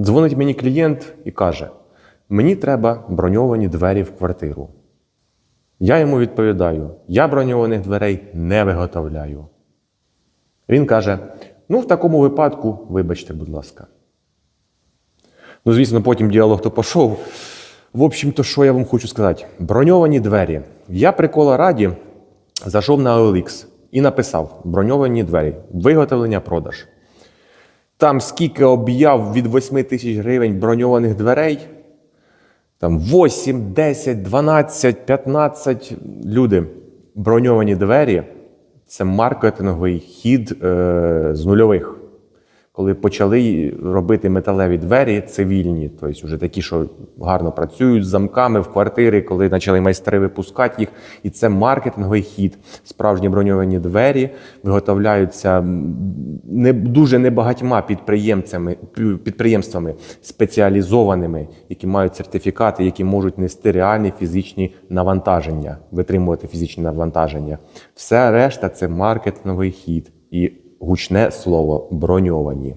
Дзвонить мені клієнт і каже: мені треба броньовані двері в квартиру. Я йому відповідаю: я броньованих дверей не виготовляю. Він каже: ну, в такому випадку, вибачте, будь ласка. Ну, звісно, потім діалог то пішов. В общем-то, що я вам хочу сказати? Броньовані двері. Я прикола раді зайшов на OLX і написав: броньовані двері, виготовлення, продаж. Там скільки об'яв від 8 тисяч гривень броньованих дверей. Там 8, 10, 12, 15 люди. Броньовані двері це маркетинговий хід е, з нульових. Коли почали робити металеві двері цивільні, тобто вже такі, що гарно працюють з замками в квартири, коли почали майстри випускати їх. І це маркетинговий хід. Справжні броньовані двері виготовляються не дуже небагатьма підприємцями, пі- підприємствами спеціалізованими, які мають сертифікати, які можуть нести реальні фізичні навантаження, витримувати фізичні навантаження. Все решта це маркетинговий хід і гучне слово броньовані.